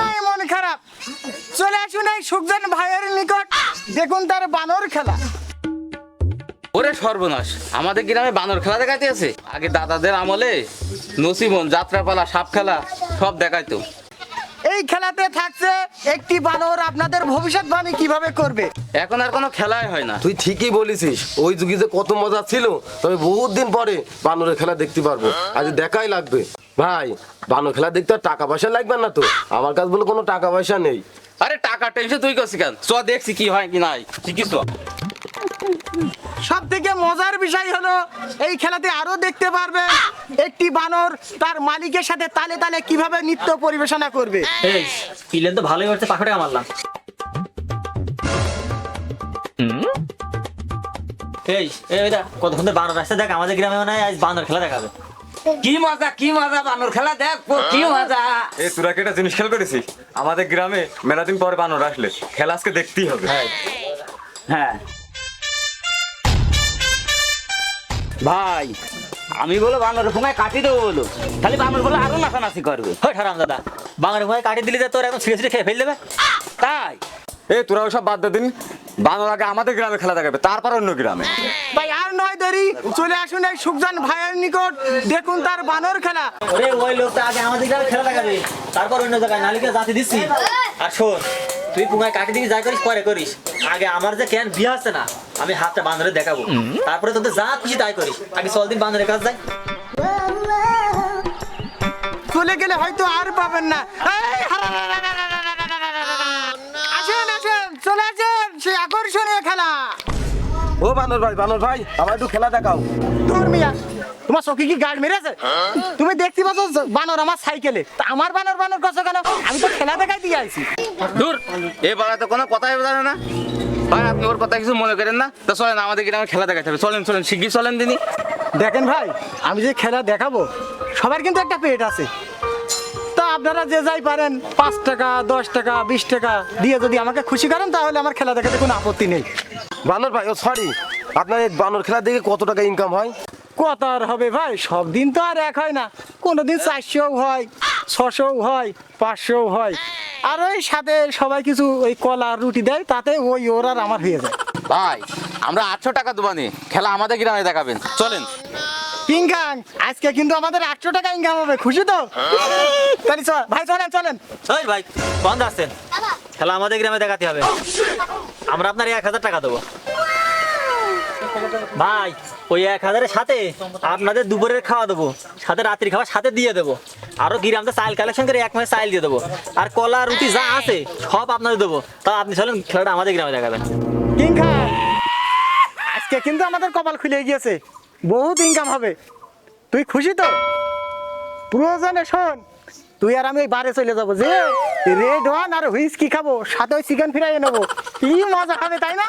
নাই, মন খারাপ। চলে আসুন এই সুখজন ভাইয়ের নিকট। দেখুন তার বানর খেলা। ওরে সর্বনাশ, আমাদের গ্রামে বানর খেলা দেখাইতে আছে? আগে দাদাদের আমলে নসিমন যাত্রাপালা সাপ খেলা সব দেখাইতো। এই খেলাতে থাকছে একটি বানর আপনাদের ভবিষ্যৎবাণী কীভাবে করবে? এখন আর কোনো খেলাই হয় না। তুই ঠিকই বলেছিস ওই যুগে যে কত মজা ছিল তবে বহুত দিন পরে বানরের খেলা দেখতে পারব। আজ দেখাই লাগবে। ভাই বানর খেলা দেখতে আর টাকা পয়সা লাগবে না তো? আমার কাছে বলে কোনো টাকা পয়সা নেই। আরে টাকা টেনশন তুই করছিস কেন? চ দেখছি কি হয় কি নাই। ঠিকই চ সব থেকে মজার বিষয় হলো এই খেলাতে আরও দেখতে পারবেন একটি বানর তার মালিকের সাথে তালে তালে কীভাবে নৃত্য পরিবেশনা করবে। এই পিলেন তো ভালোই হচ্ছে পাখাটা মারলাম। এই এই দেখ কতক্ষণ ধরে বানর আসছে দেখ আমাদের গ্রামে মনে হয় আজ বানর খেলা দেখাবে। কি মজা কি মজা বানর খেলা দেখ কি মজা। এ তোরা কি জিনিস খেয়াল করেছিস? আমাদের গ্রামে মেলা দিন পরে বানর আসলে খেলা আজকে দেখতেই হবে। হ্যাঁ। ভাই আমি বলো বানর ফোঙায় কাটি দেবো বলো। খালি বানর বলে আরও নাচানাচি করবে। হয় ঠারাম দাদা। বাঙালি ভয় কাটি দিলে তোর একদম ছিঁড়ে ছিঁড়ে খেয়ে ফেল দেবে? তাই? এ তোরা ওসব বাদ দিন। বানর আগে আমাদের গ্রামে খেলা দেখাবে তারপর অন্য গ্রামে। ভাই আর নয় দেরি। চলে আসুন এই সুখজান ভাইয়ের নিকট। দেখুন তার বানর খেলা। ওরে ওই লোকটা আগে আমাদের গ্রামে খেলা দেখাবে। তারপর অন্য জায়গায় নালিকে জাতি দিচ্ছি। আর শোন তুই পুঙ্গায় কাটি দিকে যা করিস পরে করিস। আগে আমার যে ক্যান বিয়ে আছে না আমি হাতটা বান্দরে দেখাবো। তারপরে তোদের যা খুশি তাই করিস। আগে চল দিন বান্দরের কাছে যাই চলে গেলে হয়তো আর পাবেন না। আসেন আসেন চলে আসেন। সেই আকর্ষণীয় খেলা। ও বানর ভাই বানর ভাই আমার একটু খেলা দেখাও। তোর মিয়া তোমার চোখে কি গার্ড মেরেছে? তুমি দেখতে পাচ্ছ বানর আমার সাইকেলে। তা আমার বানর বানর করছ কেন? আমি তো খেলা দেখাই দিয়ে আইছি। দূর এ বাবা তো কোনো কথাই জানে না। ভাই আপনি ওর কথা কিছু মনে করেন না? তো চলেন আমাদের গ্রামে খেলা দেখাতে হবে। চলেন চলেন শিগগির চলেন তিনি দেখেন ভাই আমি যে খেলা দেখাবো সবার কিন্তু একটা পেট আছে। তা আপনারা যে যাই পারেন পাঁচ টাকা দশ টাকা বিশ টাকা দিয়ে যদি আমাকে খুশি করেন তাহলে আমার খেলা দেখাতে কোনো আপত্তি নেই। বানর ভাই ও সরি আপনার এই বানর খেলা দেখে কত টাকা ইনকাম হয়? কত আর হবে ভাই সব দিন তো আর এক হয় না। কোনো দিন চারশোও হয়। ছশোও হয় পাঁচশোও হয়। আর ওই সাথে সবাই কিছু ওই কলা রুটি দেয় তাতে ওই ওর আর আমার হয়ে যায়। ভাই আমরা আটশো টাকা দেবানি। খেলা আমাদের গ্রামে দেখাবেন। চলেন। কিংকাং আজকে কিন্তু আমাদের আটশো টাকা ইনকাম হবে খুশি তো? তাহলে চল ভাই চলেন চলেন। ওই ভাই বন্ধ আসছেন খেলা আমাদের গ্রামে দেখাতে হবে। আমরা আপনার এক হাজার টাকা দেবো। ভাই ওই এক হাজারের সাথে আপনাদের দুপুরের খাওয়া দেবো সাথে রাত্রি খাওয়া সাথে দিয়ে দেবো। আরও গ্রামতে চাইল কালেকশন করে এক মাস চাইল দিয়ে দেবো। আর কলা রুটি যা আছে সব আপনাদের দেবো। তাও আপনি চলেন খেলাটা আমাদের গ্রামে দেখাবেন। আজকে কিন্তু আমাদের কপাল খুলে গিয়েছে। বহুত ইনকাম হবে। তুই খুশি তো? প্রয়োজনে শোন তুই আর আমি ওই বারে চলে যাব যে রেড ওয়ান আর হুইস কি খাব সাথে ওই চিকেন ফ্রাই নেব। কি মজা হবে তাই না?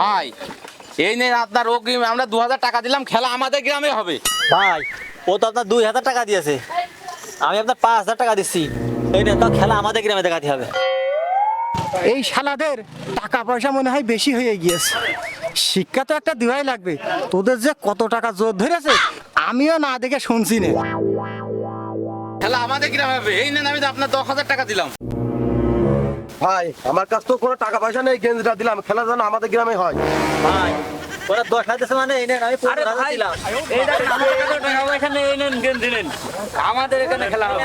ভাই এই নেই আপনার ও অগ্রিম আমরা দু হাজার টাকা দিলাম খেলা আমাদের গ্রামে হবে। ভাই ও তো আপনার দুই হাজার টাকা দিয়েছে। আমি আপনার পাঁচ হাজার টাকা দিচ্ছি। এই নেন তাও খেলা আমাদের গ্রামে দেখাতে হবে। এই শালাদের টাকা পয়সা মনে হয় বেশি হয়ে গিয়েছে। শিক্ষা তো একটা দেওয়াই লাগবে। তোদের যে কত টাকা জোর ধরেছে আমিও না দেখে শুনছি না। খেলা আমাদের গ্রামে হবে। এই নেন আমি তো আপনার দশ হাজার টাকা দিলাম। ভাই আমার কাছ তো কোনো টাকা পয়সা নেই গেঞ্জিটা দিলাম খেলা যেন আমাদের গ্রামে হয়। ভাই ওরা দশ হাজার মানে এই নেন আমি পনেরো হাজার দিলাম। আমাদের এখানে খেলা হবে।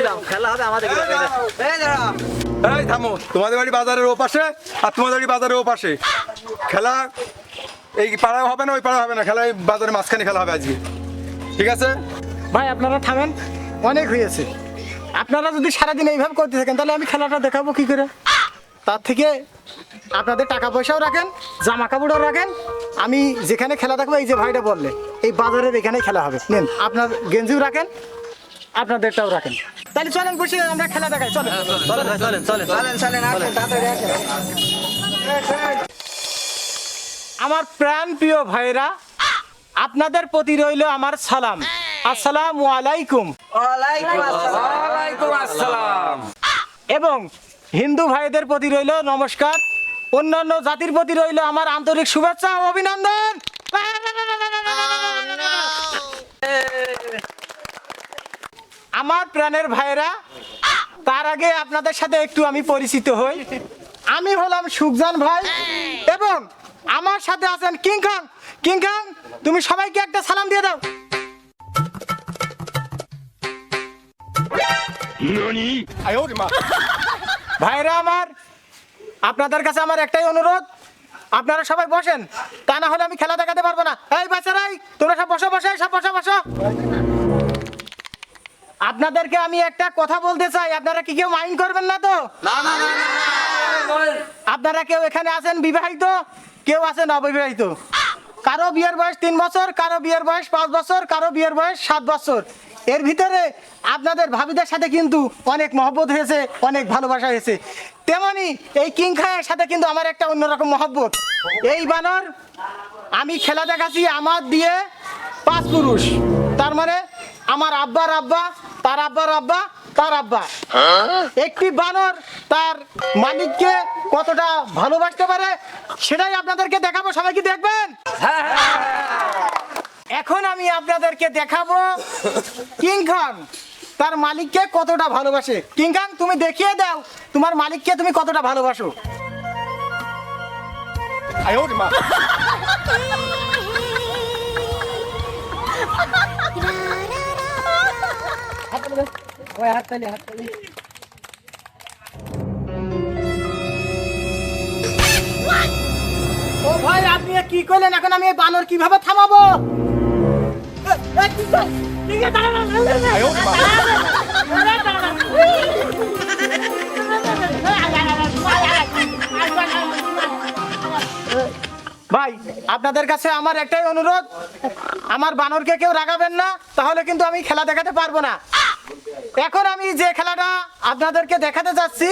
দিলাম খেলা হবে আমাদের গ্রামে। এই থামো তোমাদের বাড়ি বাজারের ও পাশে আর তোমাদের বাড়ি বাজারের ও পাশে খেলা এই পাড়ায় হবে না ওই পাড়ায় হবে না খেলা এই বাজারের মাঝখানে খেলা হবে আজকে। ঠিক আছে? ভাই আপনারা থামেন অনেক হয়েছে। আপনারা যদি সারাদিন এইভাবে করতে থাকেন তাহলে আমি খেলাটা দেখাবো কি করে? তার থেকে আপনাদের টাকা পয়সাও রাখেন জামা কাপড়ও রাখেন। আমি যেখানে খেলা দেখব এই যে ভাইটা বললে এই বাজারের এখানেই খেলা হবে। নেন আপনার গেঞ্জিও রাখেন আপনাদেরটাও রাখেন। তাহলে চলেন বসে আমরা খেলা দেখাই চলেন। চলেন ভাই চলেন চলেন আমার প্রাণ প্রিয় ভাইরা আপনাদের প্রতি রইল আমার সালাম। আসসালামু আলাইকুম। ওয়ালাইকুম আসসালাম। এবং হিন্দু ভাইদের প্রতি রইল নমস্কার। অন্যান্য জাতির প্রতি রইল আমার আন্তরিক শুভেচ্ছা ও অভিনন্দন। আমার প্রাণের ভাইরা তার আগে আপনাদের সাথে একটু আমি পরিচিত হই। আমি হলাম সুখজান ভাই এবং আমার সাথে আছেন কিংখাং কিংখাং তুমি সবাইকে একটা সালাম দিয়ে দাও। ভাইরা আমার আপনাদের কাছে আমার একটাই অনুরোধ আপনারা সবাই বসেন তা না হলে আমি খেলা দেখাতে পারব না। এই বাচ্চারাই তোমরা সব বসো বসো সব বসো বসো। আপনাদেরকে আমি একটা কথা বলতে চাই আপনারা কি কেউ মাইন্ড করবেন না তো? আপনারা কেউ এখানে আছেন বিবাহিত? কেউ আছেন অবিবাহিত? কারও বিয়ের বয়স তিন বছর কারও বিয়ের বয়স পাঁচ বছর কারও বিয়ের বয়স সাত বছর। এর ভিতরে আপনাদের ভাবিদের সাথে কিন্তু অনেক মহব্বত হয়েছে, অনেক ভালোবাসা হয়েছে। তেমনি এই কিং খায়ের সাথে কিন্তু আমার একটা অন্যরকম মহব্বত। এই বানর আমি খেলা দেখাচ্ছি আমার দিয়ে পাঁচ পুরুষ। তার মানে আমার আব্বার আব্বা, তার আব্বার আব্বা, তার আব্বা। একটি বানর তার মালিককে কতটা ভালোবাসতে পারে সেটাই আপনাদেরকে দেখাবো। সবাই কি দেখবেন? এখন আমি আপনাদেরকে দেখাবো কিং খান, তার মালিককে কতটা ভালোবাসে। কিং খান, তুমি দেখিয়ে দাও, তোমার মালিককে তুমি কতটা ভালোবাসো। ও ভাই, আপনি কি করলেন? এখন আমি বানর কীভাবে থামাবো? ভাই আপনাদের কাছে আমার একটাই অনুরোধ। আমার বানরকে কেউ রাগাবেন না তাহলে কিন্তু আমি খেলা দেখাতে পারব না। এখন আমি যে খেলাটা আপনাদেরকে দেখাতে যাচ্ছি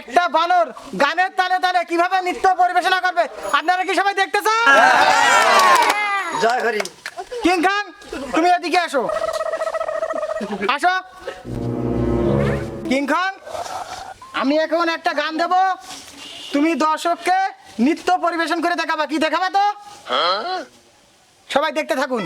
একটা বানর গানের তালে তালে কীভাবে নৃত্য পরিবেশনা করবে আপনারা কি সবাই দেখতে চান? জয় হরি। কিং খান তুমি এদিকে আসো। আসো। কিং খান, আমি এখন একটা গান দেব। তুমি দর্শককে নৃত্য পরিবেশন করে দেখাবা। কি দেখাবা তো? সবাই দেখতে থাকুন।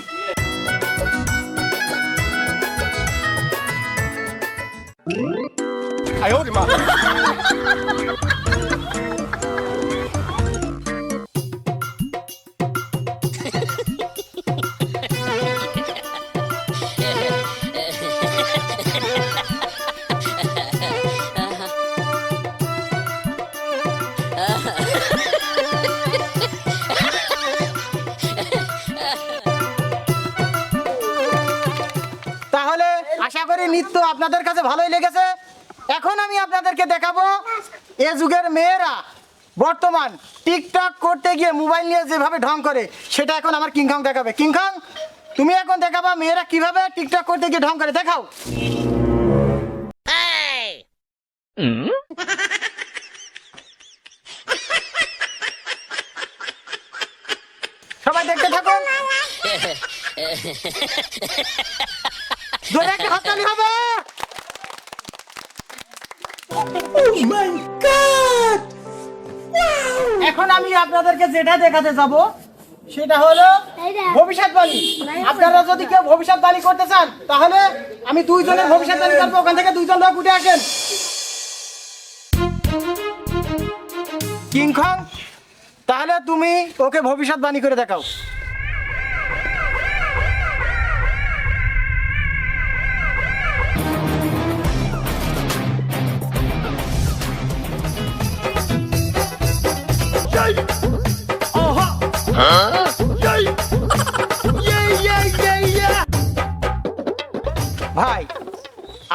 আপনাদের কাছে ভালোই লেগেছে। এখন আমি আপনাদেরকে দেখাবো এ যুগের মেয়েরা বর্তমান টিকটক করতে গিয়ে মোবাইল নিয়ে যেভাবে ঢং করে সেটা এখন আমার কিংখাং দেখাবে। কিংখাং তুমি এখন দেখাবা মেয়েরা কীভাবে টিকটক করতে গিয়ে ঢং করে দেখাও। সবাই দেখতে থাকুন। জোরে একটা হাততালি হবে। এখন আমি আপনাদেরকে যেটা দেখাতে যাব সেটা হলো ভবিষ্যৎবাণী। আপনারা যদি কেউ ভবিষ্যৎবাণী করতে চান তাহলে আমি দুইজনের ভবিষ্যৎবাণী করব ওখান থেকে দুইজন লোক উঠে আসেন। কিংখং তাহলে তুমি ওকে ভবিষ্যৎবাণী করে দেখাও। ভাই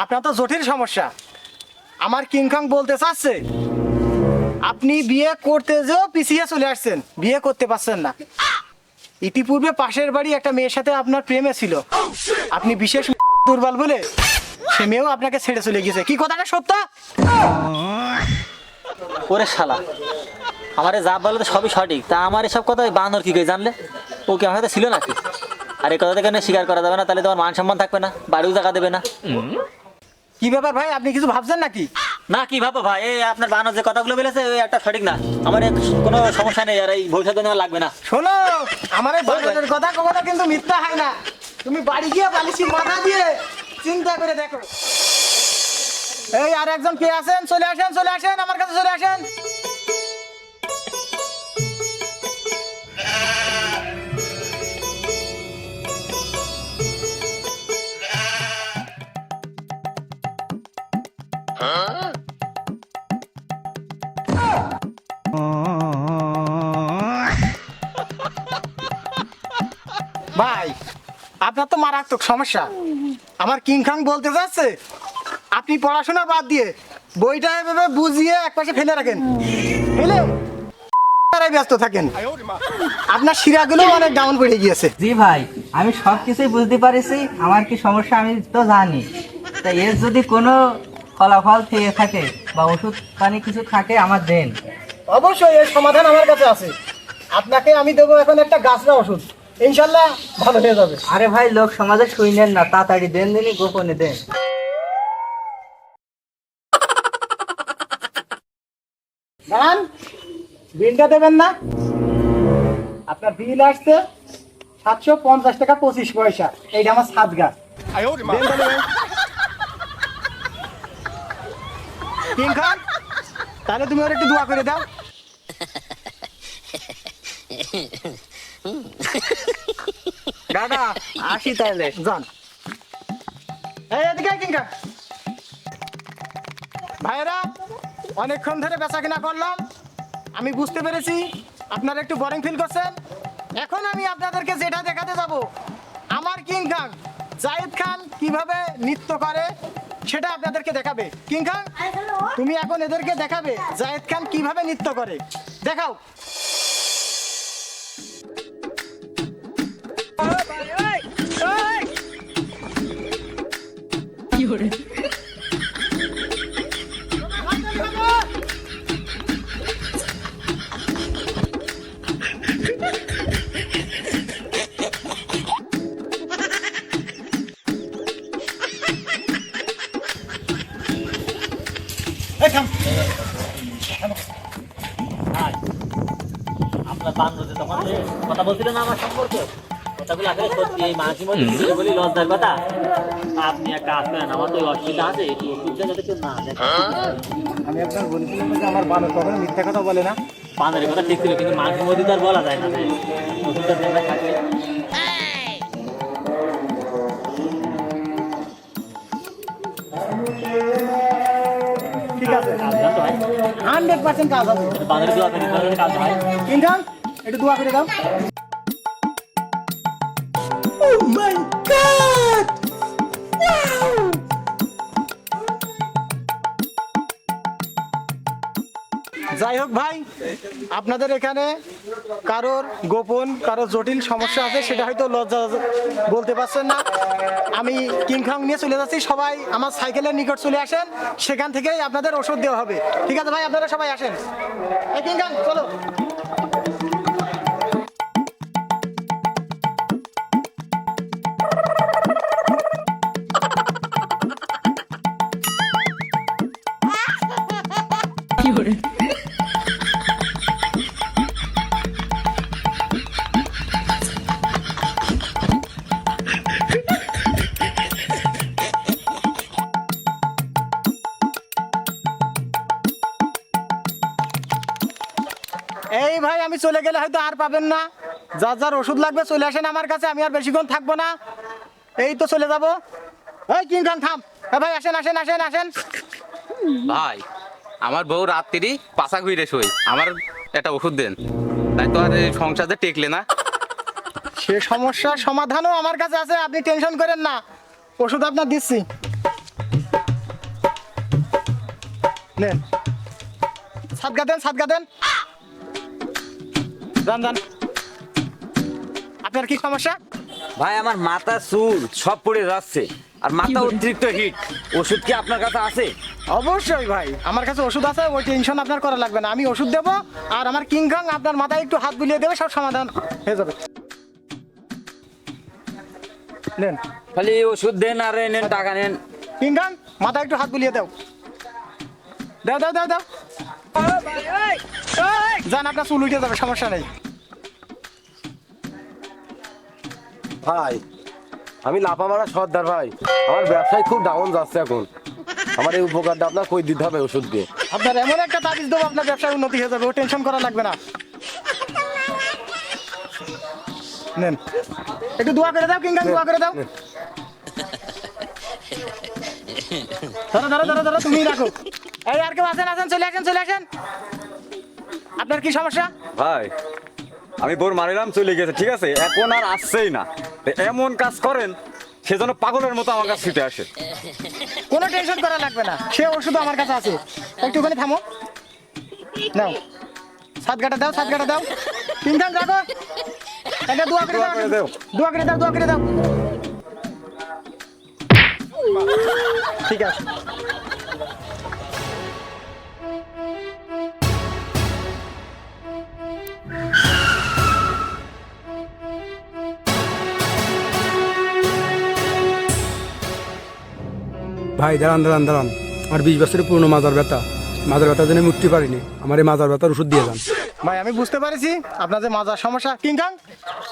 আপনার তো জটিল সমস্যা। আমার কিংখং বলতে চাচ্ছে আপনি বিয়ে করতে যেও পিছিয়ে চলে আসছেন বিয়ে করতে পারছেন না। ইতিপূর্বে পাশের বাড়ি একটা মেয়ের সাথে আপনার প্রেমে ছিল। আপনি বিশেষ দুর্বল বলে সে মেয়েও আপনাকে ছেড়ে চলে গেছে কি কথাটা সত্য? ওরে শালা আমারে যা বলে তো সবই সঠিক। তা আমার এসব কথা বানর কি করে জানলে? ও কি আমার সাথে ছিল নাকি? আর এই কথা থেকে না স্বীকার করা যাবে না? তাহলে তোমার মান সম্মান থাকবে না বাড়িও জায়গা দেবে না। কি ব্যাপার ভাই আপনি কিছু ভাবছেন নাকি? না কি ভাবো ভাই? এই আপনার বানর যে কথাগুলো বলেছে ওই একটা সঠিক না। আমার এ কোনো সমস্যা নেই আর এই ভবিষ্যতে আমার লাগবে না। শোনো আমার এই বাজারের কথা কখনো কিন্তু মিথ্যা হয় না। তুমি বাড়ি গিয়ে বালিশি মাথা দিয়ে চিন্তা করে দেখো। এই আর একজন কে আছেন? চলে আসেন চলে আসেন আমার কাছে চলে আসেন। মারাত্মক সমস্যা। আমার কিং খাং বলতে যাচ্ছে আপনি পড়াশোনা বাদ দিয়ে বইটা এভাবে বুঝিয়ে একপাশে ফেলে রাখেন। ফেলে ব্যস্ত থাকেন। আপনার শিরাগুলো অনেক ডাউন পড়ে গিয়েছে। জি ভাই আমি সব কিছুই বুঝতে পারিছি আমার কি সমস্যা আমি তো জানি। তা এর যদি কোনো ফলাফল থেকে থাকে বা ওষুধ পানি কিছু থাকে আমার দেন। অবশ্যই এর সমাধান আমার কাছে আছে। আপনাকে আমি দেবো এখন একটা গাছরা ওষুধ। ইনশাল্লাহ ভালো হয়ে যাবে। আরে ভাই লোক সমাজে শুইলেন না তাড়াতাড়ি দেন দিনই গোপনে দেন। দাঁড়ান বিলটা দেবেন না? আপনার বিল আসছে সাতশো পঞ্চাশ টাকা পঁচিশ পয়সা। এইটা আমার সাত গাছ। কিং খান তাহলে তুমি ওর একটু দোয়া করে দাও। দাদা আসি তাহলে। যান। এই এদিকে আয়, কিং অনেকক্ষণ ধরে বেচা কিনা করলাম। আমি বুঝতে পেরেছি আপনারা একটু বোরিং ফিল করছেন। এখন আমি আপনাদেরকে যেটা দেখাতে যাব আমার কিং খান জাহিদ খান কীভাবে নৃত্য করে সেটা আপনাদেরকে দেখাবে। কিং খান তুমি এখন এদেরকে দেখাবে জাহিদ খান কীভাবে নৃত্য করে। দেখাও। আপনার বান্ধব তখন কথা বলছিলেন আমার সম্পর্কে। কথাগুলো আসলে সত্যি এই মাঝে মধ্যে বলি লজ্জার কথা। আপনি একটা আসবেন আমার তো অসুবিধা আছে একটু ওষুধটা যাতে কেউ না আমি আপনার বলেছিলাম যে আমার বানর কখনো মিথ্যা কথা বলে না। পানের কথা ঠিক ছিল কিন্তু মধ্যে তো আর বলা যায় না যে থাকলে ঠিক আছে। কাজ হান্ড্রেড পার্সেন্ট কাজ হবে। বানের দোয়া করি কাজ হয়। কিংখান একটু দোয়া করে দাও। যাই হোক ভাই, আপনাদের এখানে কারোর গোপন, কারোর জটিল সমস্যা আছে, সেটা হয়তো লজ্জা বলতে পারছেন না। আমি কিংখাং নিয়ে চলে যাচ্ছি, সবাই আমার সাইকেলের নিকট চলে আসেন, সেখান থেকেই আপনাদের ওষুধ দেওয়া হবে। ঠিক আছে ভাই, আপনারা সবাই আসেন। কিংখাং চলো। চলে গেলে হয়তো আর পাবেন না। যার যার ওষুধ লাগবে চলে আসেন আমার কাছে আমি আর বেশিক্ষণ থাকব না। এই তো চলে যাব। এই কিং খান থাম ভাই আসেন আসেন আসেন আসেন। ভাই আমার বউ রাত্রি পাশা ঘুরে শোয়। আমার একটা ওষুধ দেন। তাই তো আর সংসারে টেকলে না। সে সমস্যার সমাধানও আমার কাছে আছে আপনি টেনশন করেন না। ওষুধ আপনার দিচ্ছি। নেন। সাতগা দেন সাতগা দেন। যান যান আপনার কি সমস্যা? ভাই আমার মাথা চুল সব পড়ে যাচ্ছে। আর মাথা অতিরিক্ত হিট ওষুধ কি আপনার কাছে আছে? অবশ্যই ভাই আমার কাছে ওষুধ আছে ওই টেনশন আপনার করা লাগবে না। আমি ওষুধ দেবো আর আমার কিংখাং আপনার মাথায় একটু হাত বুলিয়ে দেবে সব সমাধান হয়ে যাবে। নেন। খালি ওষুধ দেন আর নেন টাকা নেন। কিংখাং মাথায় একটু হাত বুলিয়ে দাও। দাও দাও দাও দাও। যান আপনার চুল উঠে যাবে সমস্যা নেই। ভাই আমি লাফামারা সর্দার ভাই। আমার ব্যবসায় খুব ডাউন যাচ্ছে এখন। আমার এই উপকারটা আপনার কই দিতে হবে ওষুধ দিয়ে আপনার এমন একটা তাবিজ দেবো আপনার ব্যবসায় উন্নতি হয়ে যাবে ও টেনশন করা লাগবে না। নেন। একটু দোয়া করে দাও কিংবা দোয়া করে দাও। ধরো ধরো ধরো ধরো তুমি রাখো। এই আর কেউ আসেন আসেন চলে আসেন চলে আসেন। আপনার কি সমস্যা? ভাই আমি বোর মারিলাম চলে গেছে ঠিক আছে? এখন আর আসছেই না। এমন কাজ করেন সেজন্য পাগলের মতো আমার কাছে ছুটে আসে। কোনো টেনশন করা লাগবে না। সে ওষুধ আমার কাছে আছে। একটুখানি থামো। নাও। সাত গাটা দাও সাত গাটা দাও। তিনখান রাখো। এটা দোয়া করে দাও। দোয়া করে দাও দোয়া করে দাও। ঠিক আছে। ভাই দাঁড়ান দাঁড়ান দাঁড়ান। আমার বিশ বছরের পুরনো মাজার ব্যথা। মাজার ব্যথা জন্য আমি উঠতে পারিনি। আমার এই মাজার ব্যথার ওষুধ দিয়ে যান। ভাই আমি বুঝতে পারছি আপনাদের মাজার সমস্যা। কিংখাং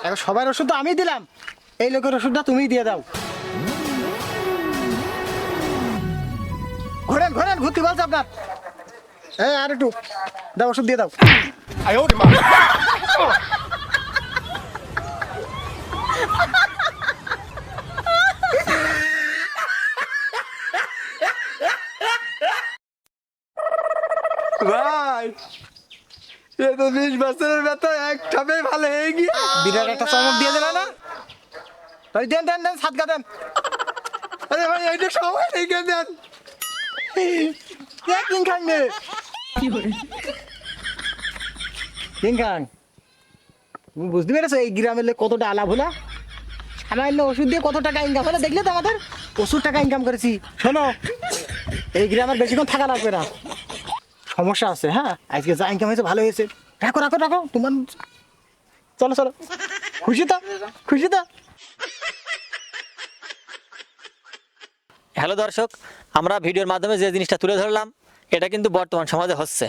এখন সবার ওষুধ তো আমি দিলাম। এই লোকের ওষুধটা তুমিই দিয়ে দাও। ঘোরেন ঘোরেন ঘুরতে বলছে আপনার। হ্যাঁ আর একটু দাও ওষুধ দিয়ে দাও। ভাই এ তো বিশ বছরের ব্যথা এক ঠাপে ভালো হয়ে গিয়ে বিরাট একটা চমক দিয়ে দিলে না? তাই দেন দেন দেন সাতগা দেন। আরে ভাই এইটা সময় রেখে দেন। কে কিংখাং নে কিংখাং তুমি বুঝতে পেরেছ এই গ্রামের লোক কতটা আলাপ হলো? সামান্য ওষুধ দিয়ে কত টাকা ইনকাম হলো? দেখলে তো আমাদের? প্রচুর টাকা ইনকাম করেছি। শোনো এই গ্রামের বেশিক্ষণ থাকা লাগবে না। সমস্যা আছে হ্যাঁ? আজকে যা ইনকাম হয়েছে ভালো হয়েছে। রাখো রাখো রাখো, তোমার চলো চলো। খুশি তো? খুশি তো? হ্যালো দর্শক, আমরা ভিডিওর মাধ্যমে যে জিনিসটা তুলে ধরলাম, এটা কিন্তু বর্তমান সমাজে হচ্ছে।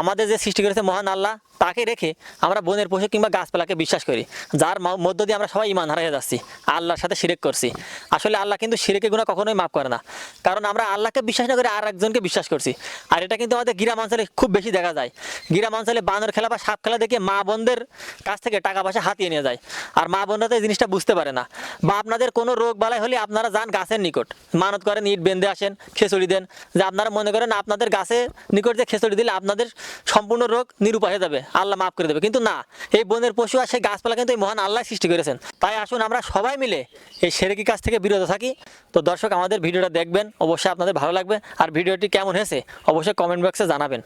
আমাদের যে সৃষ্টি করেছে মহান আল্লাহ তাকে রেখে আমরা বনের পশু কিংবা গাছপালাকে বিশ্বাস করি, যার মধ্য দিয়ে আমরা সবাই ইমান হারিয়ে যাচ্ছি, আল্লাহর সাথে শিরেক করছি। আসলে আল্লাহ কিন্তু সিরেকে গুণা কখনোই মাফ করে না, কারণ আমরা আল্লাহকে বিশ্বাস না করে আর একজনকে বিশ্বাস করছি। আর এটা কিন্তু আমাদের গ্রাম অঞ্চলে খুব বেশি দেখা যায়। গ্রাম অঞ্চলে বানর খেলা বা সাপ খেলা দেখে মা বোনদের কাছ থেকে টাকা পয়সা হাতিয়ে নিয়ে যায়, আর মা বোনরা তো এই জিনিসটা বুঝতে পারে না। বা আপনাদের কোনো রোগ বালাই হলে আপনারা যান গাছের নিকট, মানত করেন, ইট বেঁধে আসেন, খেচুড়ি দেন, যে আপনারা মনে করেন আপনাদের গাছের নিকট যে খেচুড়ি দিলে আপনাদের সম্পূর্ণ রোগ নিরূপায় হয়ে যাবে। আল্লাহ মাফ করে দেবে। কিন্তু না, এই বনের পশু আর সেই গাছপালা কিন্তু এই মহান আল্লাহ সৃষ্টি করেছেন। তাই আসুন আমরা সবাই মিলে এই সেরেকি কাছ থেকে বিরত থাকি। তো দর্শক, আমাদের ভিডিওটা দেখবেন, অবশ্যই আপনাদের ভালো লাগবে। আর ভিডিওটি কেমন হয়েছে, অবশ্যই কমেন্ট বক্সে জানাবেন।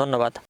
ধন্যবাদ।